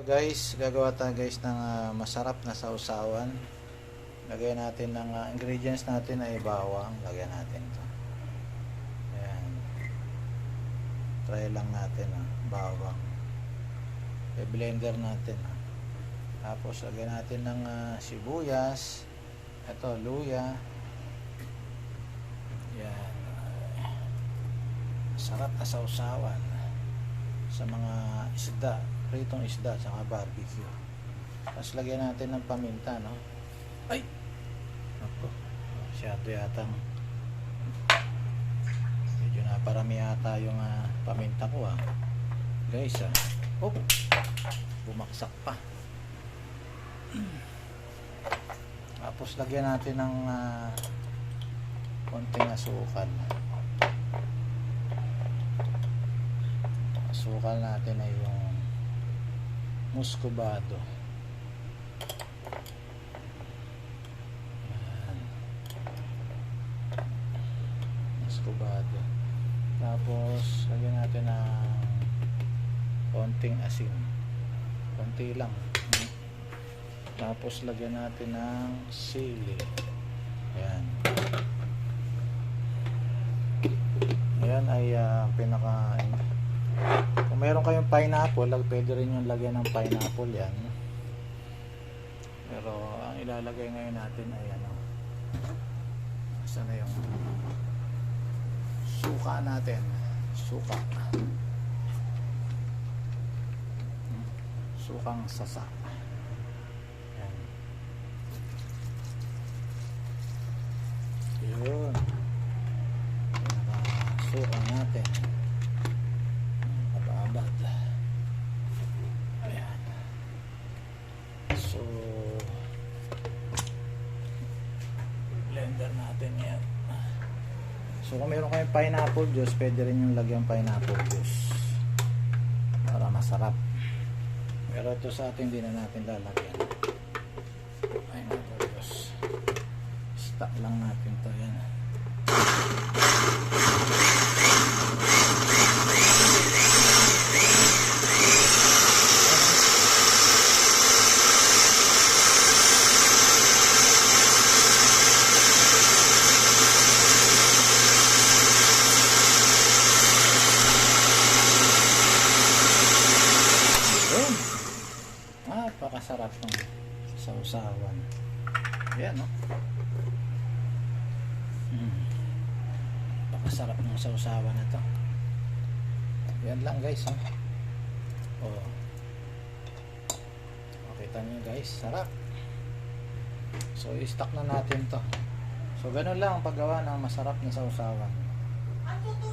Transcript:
Guys, gagawa tayo guys ng ah, masarap na sausawan. Lagyan natin ng ah, ingredients natin ay bawang. Lagyan natin to. Ayan. Try lang natin ah, bawang. I-blender natin ah. Tapos lagyan natin ng ah, sibuyas. Ito, luya. Yan. Sarap na sausawan sa mga isda, pritong isda, saka barbecue. Tapos lagyan natin ng paminta, no? Ay! Ako, masyado yatang medyo naparami yata yung ah, paminta ko, ah. Guys, ah. Oh! Bumaksak pa. Tapos lagyan natin ng ah, konting asukal. Asukal natin ay yung muscovado. Yan. Muscovado. Tapos, lagyan natin ng konting asin. Konti lang. Tapos, lagyan natin ng sili. Ayan. Ayan ay ah, pinaka kung meron kayong pineapple, pwede rin yung lagyan ng pineapple yan. Pero ang ilalagay ngayon natin ay ano, saan na yung suka natin. Suka. Sukang sasa. Yan. Yun. Suka natin abad ayan so blender natin yan. So kung meron kayong pineapple juice pwede rin yung lagyan pineapple juice. Para masarap. Pero ito sa atin hindi na natin lalagyan. Pineapple juice. Stock lang natin to yan Yun. Napakasarap ng sausawan. Yan, no? Mm. Napakasarap ng sausawan na to. Yan lang, guys, ha? Oh. Makita niyo, guys. Sarap. So, i-stock na natin to. So, ganun lang ang paggawa ng masarap na sausawan.